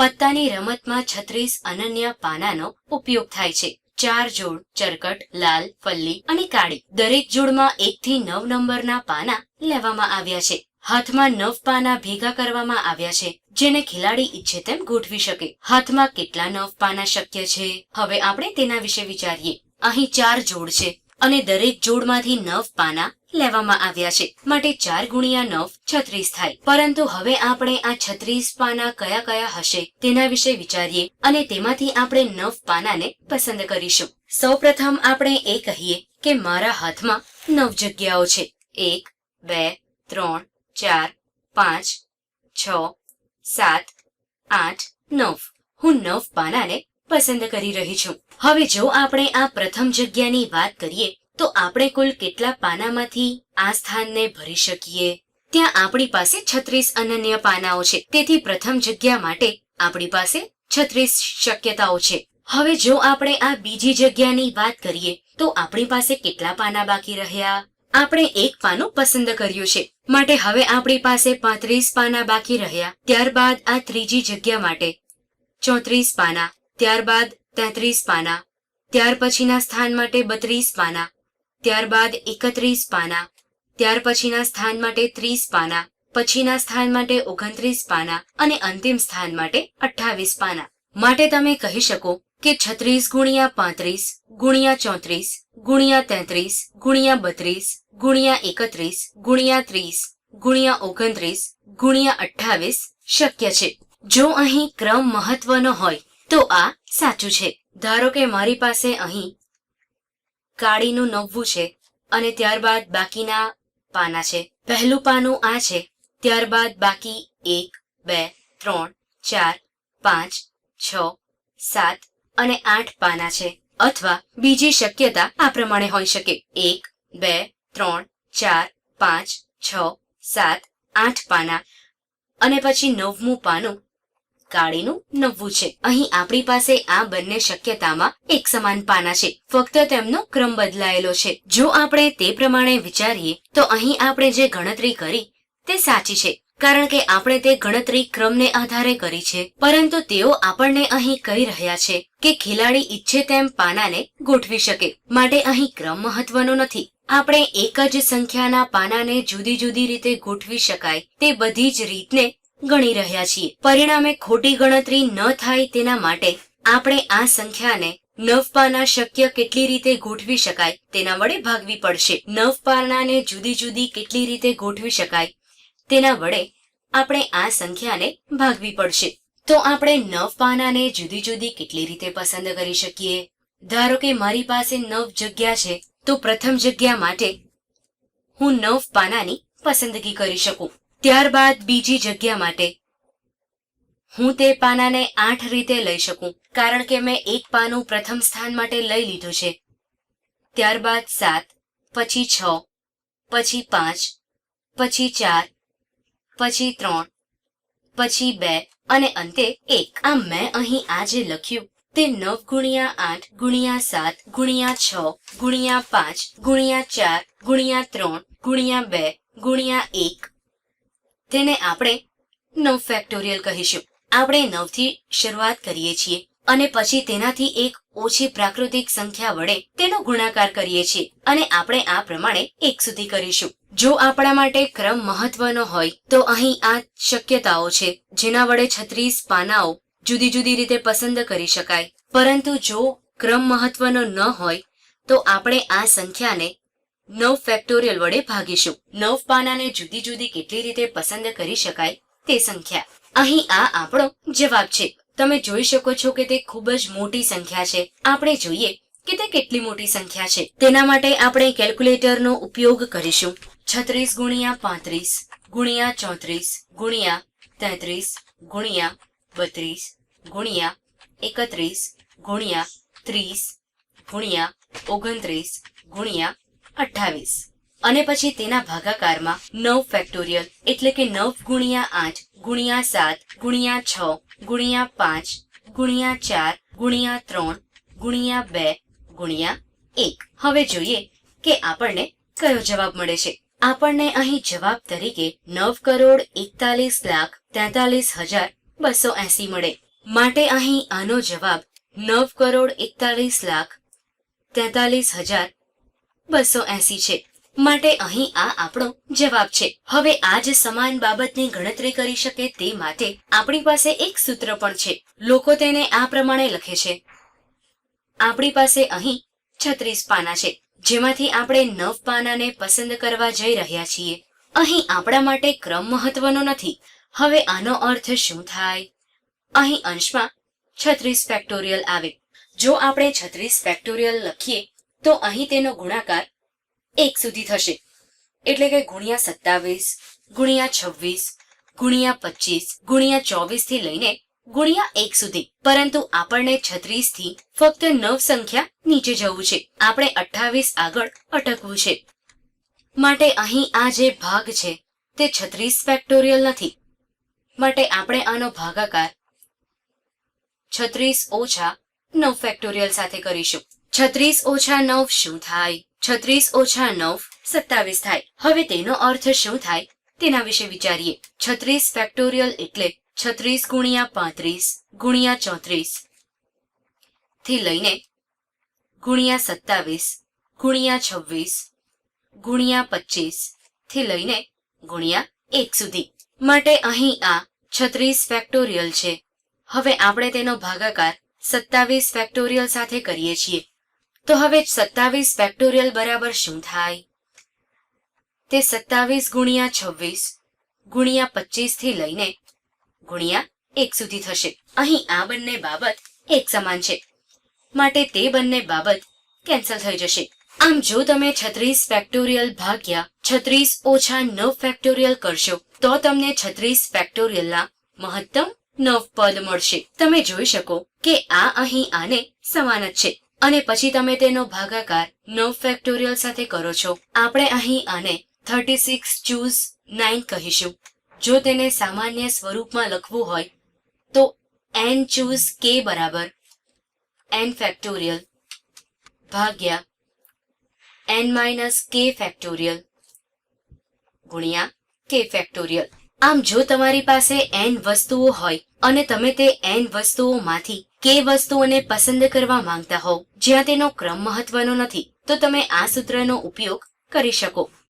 પત્તાની રમતમાં છત્રીસ અનન્ય પાનાનો ઉપયોગ થાય છે. ચાર જોડ, ચરકટ, લાલ, ફલ્લી અને કાળી. દરેક જોડમાં એક થી નવ નંબરના પાના લેવામાં આવ્યા છે. હાથમાં નવ પાના ભેગા કરવામાં આવ્યા છે, જેને ખેલાડી ઈચ્છે તેમ ગોઠવી શકે. હાથમાં કેટલા નવ પાના શક્ય છે? હવે આપણે તેના વિશે વિચારીએ. અહીં ચાર જોડ છે અને દરેક જોડમાંથી નવ પાના લેવામાં આવ્યા છે. માટે ચાર ગુણ્યા નવ છત્રીસ થાય. પરંતુ હવે આપણે આ છત્રીસ પાના કયા કયા હશે તેના વિશે વિચારીએ અને તેમાંથી આપણે નવ પાનાને પસંદ કરીશું. સૌપ્રથમ આપણે એ કહીએ કે મારા હાથમાં નવ જગ્યાઓ છે. એક, બે, ત્રણ, ચાર, પાંચ, છ, સાત, આઠ, નવ. હું નવ પાનાને પસંદ કરી રહી છું. હવે જો આપણે આ પ્રથમ જગ્યાની વાત કરીએ તો આપણે કુલ કેટલા પાનામાંથી આ સ્થાનને ભરી શકીએ? ત્યાં આપણી પાસે છત્રીસ અનન્ય પાનાઓ છે. તેથી પ્રથમ જગ્યા માટે આપણી પાસે છત્રીસ શક્યતાઓ છે. હવે જો આપણે આ બીજી જગ્યાની વાત કરીએ, તો આપણી પાસે કેટલા પાના બાકી રહ્યા? આપણે એક પાનું પસંદ કર્યું છે. માટે હવે આપણી પાસે પાંત્રીસ પાના બાકી રહ્યા. ત્યારબાદ આ ત્રીજી જગ્યા માટે ચોત્રીસ પાના. ત્યારબાદ તેત્રીસ પાના. ત્યાર પછીના સ્થાન માટે બત્રીસ પાના. ત્યારબાદ એકત્રીસ પાના. ત્યાર પછીના સ્થાન માટે ત્રીસ પાના. પછીના સ્થાન માટે ઓગણત્રીસ પાના અને અંતિમ સ્થાન માટે અઠ્ઠાવીસ પાના. માટે તમે કહી શકો કે છત્રીસ ગુણ્યા પાંત્રીસ, ગુણ્યા ચોત્રીસ, ગુણ્યા તેત્રીસ, ગુણ્યા બત્રીસ, ગુણ્યા એકત્રીસ, ગુણ્યા ત્રીસ, ગુણ્યા ઓગણત્રીસ, ગુણ્યા અઠ્ઠાવીસ શક્ય છે. જો અહીં ક્રમ મહત્વનો હોય તો આ સાચું છે. ધારો કે મારી પાસે અહીં કાળીનું નવવું છે અને ત્યારબાદ બાકીના પાના છે. પહેલું પાનું આ છે, ત્યારબાદ બાકી એક, બે, ત્રણ, ચાર, પાંચ, છ, સાત અને આઠ પાના છે. અથવા બીજી શક્યતા આ પ્રમાણે હોઈ શકે. એક, બે, ત્રણ, ચાર, પાંચ, છ, સાત, આઠ પાના. અને પછી નવમું પાનું કાળીનું નવ્વું છે. અહીં આપણી પાસે આ બંને શક્યતામાં એક સમાન પાના છે. ફક્ત તેમનો ક્રમ બદલાયેલો છે. જો આપણે તે પ્રમાણે વિચારીએ, તો અહીં આપણે જે ગણતરી કરી, તે સાચી છે. કારણ કે આપણે તે ગણતરી ક્રમને આધારે કરી છે, પરંતુ તેઓ આપણને અહીં કહી રહ્યા છે કે ખેલાડી ઈચ્છે તેમ પાનાને ગોઠવી શકે. માટે અહીં ક્રમ મહત્વનો નથી. આપણે એક જ સંખ્યાના પાનાને જુદી જુદી રીતે ગોઠવી શકાય, તે બધી જ રીતને ગણી રહ્યા છીએ. પરિણામે ખોટી ગણતરી ન થાય તેના માટે આપણે આ સંખ્યાને નવ પાના શક્ય કેટલી રીતે ગોઠવી શકાય તેના વડે ભાગવી પડશે. નવ પાનાને જુદી જુદી કેટલી રીતે ગોઠવી શકાય તેના વડે આપણે આ સંખ્યાને ભાગવી પડશે. તો આપણે નવ પાનાને જુદી જુદી કેટલી રીતે પસંદ કરી શકીએ? ધારો કે મારી પાસે નવ જગ્યા છે, તો પ્રથમ જગ્યા માટે હું નવ પાનાની પસંદગી કરી શકું. ત્યારબાદ બીજી જગ્યા માટે. હું તે પાનાને આઠ રીતે લઈ શકું, કારણ કે મેં એક પાનું પ્રથમ સ્થાન માટે લઈ લીધું છે. ત્યારબાદ સાત, પછી છ, પછી પાંચ, પછી ચાર, પછી ત્રણ, પછી બે અને અંતે એક. આ મેં અહીં આ જે લખ્યું તે નવ ગુણ્યા આઠ ગુણ્યા સાત ગુણ્યા છ ગુણ્યા પાંચ ગુણ્યા ચાર ગુણ્યા ત્રણ ગુણ્યા બે ગુણ્યા એક તેને આપણે નવ ફેક્ટોરિયલ કહીશું. આપણે નવથી શરૂઆત કરીએ છીએ અને પછી તેનાથી એક ઓછી પ્રાકૃતિક સંખ્યા વડે તેનો ગુણાકાર કરીએ છીએ અને આપણે આ પ્રમાણે એક સુધી કરીશું. જો આપણા માટે ક્રમ મહત્વનો હોય, તો અહીં આ શક્યતાઓ છે, જેના વડે છત્રીસ પાનાઓ જુદી જુદી રીતે પસંદ કરી શકાય. પરંતુ જો ક્રમ મહત્વનો ન હોય, તો આપણે આ સંખ્યાને નવ ફેક્ટોરિયલ વડે ભાગીશું. નવ પાનાને જુદી જુદી કેટલી રીતે પસંદ કરી શકાય તે સંખ્યા. અહીં આ આપણો જવાબ છે. તમે જોઈ શકો છો કે તે ખૂબ જ મોટી સંખ્યા છે. આપણે જોઈએ કે તે કેટલી મોટી સંખ્યા છે. તેના માટે આપણે કેલ્ક્યુલેટરનો ઉપયોગ કરીશું. છત્રીસ ગુણ્યા પાંત્રીસ ગુણ્યા ચોત્રીસ ગુણ્યા તેત્રીસ ગુણ્યા બત્રીસ ગુણ્યા એકત્રીસ ગુણ્યા ત્રીસ ગુણ્યા ઓગણત્રીસ ગુણ્યા અઠ્ઠાવીસ. અને પછી તેના ભાગાકારમાં નવ ફેક્ટોરિયલ એટલે કે નવ ગુણ્યા આઠ, ગુણ્યા સાત, ગુણ્યા છ, ગુણ્યા પાંચ, ગુણ્યા ચાર, ગુણ્યા ત્રણ, ગુણ્યા બે, ગુણ્યા એક. હવે જોઈએ કે આપણને કયો જવાબ મળે છે. આપણને અહીં જવાબ તરીકે નવ કરોડ એકતાલીસ લાખ તેતાલીસ હજાર બસો એસી મળે. માટે અહીં આનો જવાબ નવ કરોડ એકતાલીસ લાખ તેતાલીસ હજાર બસો એસી છે. માટે અહીં આ આપણો જવાબ છે. હવે આ જ સમાન બાબતની ગણતરી કરી શકે તે માટે આપણી પાસે એક સૂત્ર પણ છે. લોકો તેને આ પ્રમાણે લખે છે. આપણી પાસે અહીં છત્રીસ પાના છે. જેમાંથી આપણે નવ પાનાને પસંદ કરવા જઈ રહ્યા છીએ. અહીં આપણા માટે ક્રમ મહત્વનો નથી. હવે આનો અર્થ શું થાય? અહીં અંશમાં છત્રીસ ફેક્ટોરિયલ આવે. જો આપણે છત્રીસ ફેક્ટોરિયલ લખીએ તો અહીં તેનો ગુણાકાર એક સુધી થશે. એટલે કે ગુણ્યા સત્તાવીસ, ગુણ્યા છવ્વીસ, ગુણ્યા પચીસ, ગુણ્યા ચોવીસથી લઈને ગુણ્યા એક સુધી. પરંતુ આપણને છત્રીસથી ફક્ત નવ સંખ્યા નીચે જવું છે. આપણે અઠ્ઠાવીસ આગળ અટકવું છે. માટે અહીં આ જે ભાગ છે, તે છત્રીસ ફેક્ટોરિયલ નથી. માટે આપણે આનો ભાગાકાર છત્રીસ ઓછા નવ ફેક્ટોરિયલ સાથે કરીશું. છત્રીસ ઓછા નવ શું થાય? છત્રીસ ઓછા નવ, સત્તાવીસ થાય. હવે તેનો અર્થ શું થાય? તેના વિશે વિચારીએ. છત્રીસ ફેક્ટોરિયલ એટલે છત્રીસ ગુણ્યા પાંત્રીસ, ગુણ્યા ચોત્રીસથી લઈને ગુણ્યા સત્તાવીસ, ગુણ્યા છવ્વીસ, ગુણ્યા પચીસથી લઈને ગુણ્યા એક સુધી. માટે અહીં આ છત્રીસ ફેક્ટોરિયલ છે. હવે આપણે તેનો ભાગાકાર સત્તાવીસ ફેક્ટોરિયલ સાથે કરીએ છીએ. તો હવે સત્તાવીસ ફેક્ટોરિયલ બરાબર શું થાય? તે સત્તાવીસ ગુણ્યા છવ્વીસ ગુણ્યા પચીસથી લઈને ગુણ્યા એક સુધી થશે. અહીં આ બંને બાબત એક સમાન છે. માટે તે બંને બાબત કેન્સલ થઈ જશે. આમ જો તમે છત્રીસ ફેક્ટોરિયલ ભાગ્યા છત્રીસ ઓછા નવ ફેક્ટોરિયલ કરશો, તો તમને છત્રીસ ફેક્ટોરિયલના મહત્તમ નવ પદ મળશે. તમે જોઈ શકો કે આ અહીં આને સમાન જ છે. અને પછી તમે તેનો ભાગાકાર નવ ફેક્ટોરિયલ સાથે કરો છો. આપણે અહીં આને થર્ટી સિક્સ ચૂઝ નાઇન કહીશું. જો તેને સામાન્ય સ્વરૂપમાં લખવું હોય, તો એન ચૂઝ કે બરાબર એન ફેક્ટોરિયલ ભાગ્યા એન માઇનસ કે ફેક્ટોરિયલ ગુણ્યા કે ફેક્ટોરિયલ આમ જો તમારી પાસે એન વસ્તુઓ હોય અને તમે તે એન વસ્તુઓમાંથી કે વસ્તુઓને પસંદ કરવા માંગતા હોવ, જ્યાં તેનો ક્રમ મહત્વનો નથી, તો તમે આ સૂત્રનો ઉપયોગ કરી શકો.